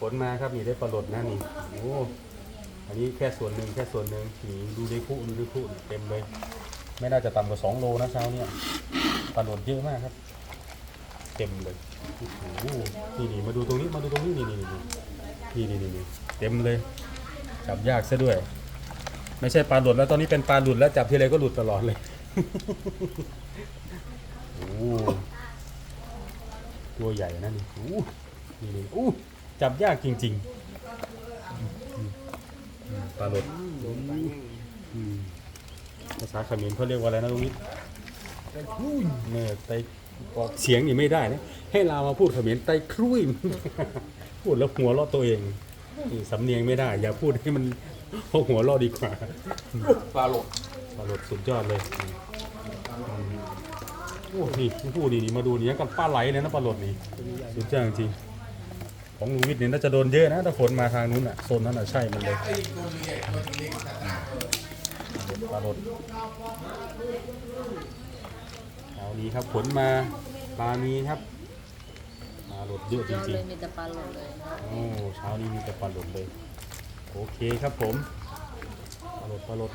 ฝนมาครับนี่ได้ปลาหลดนะนี่โอ้อันนี้แค่ส่วนหนึ่งแค่ส่วนหนึ่งนี่ดูในคู่ดูในคู่เต็มเลย ไม่น่าจะต่ำกว่าสองโลนะเช้าเนี่ยปลาหลดเยอะมากครับ เต็มเลยโอ้โหนี่นี่มาดูตรงนี้มาดูตรงนี้นี่นี่นี่นี่นี่นี่นี่เต็มเลยจับยากซะด้วย ไม่ใช่ปลาหลุดแล้วตอนนี้เป็นปลาหลุดแล้วจับทีไรก็หลุดตลอดเลยโอ้ตัวใหญ่นะนี่โอ้นี่นี่โอ้ จับยากจริงๆปลาหลดอืมภาษาเขมรเขาเรียกว่าอะไรนะตรงนี้เนี่ยไตออกเสียงนี่ไม่ได้นะให้เรามาพูดเขมรไตครุยพูดแล้วหัวเราะตัวเองนี่สำเนียงไม่ได้ อย่าพูดให้มันพหัวเราะดีกว่าปลาหลดปลาหลดสุดยอดเลยโอ้นี่พูดนี่นี่มาดูนี่ยังกับปลาไหลเลยนะปลาหลดนี่สุดยอดจริง ของลุงวิทย์นี่น่าจะโดนเยอะนะถ้าฝนมาทางนู้นอะโซนนั้นอะใช่มันเลยปลาหลดเอานี้ครับฝนมาปลามีครับปลาหลดเยอะจเยอะริเลงยมีแต่ปลาหลดเลยๆโอ้เช้านี้มีแต่ปลาหลดเลย โอเคครับผมปลาหลดปลาหลด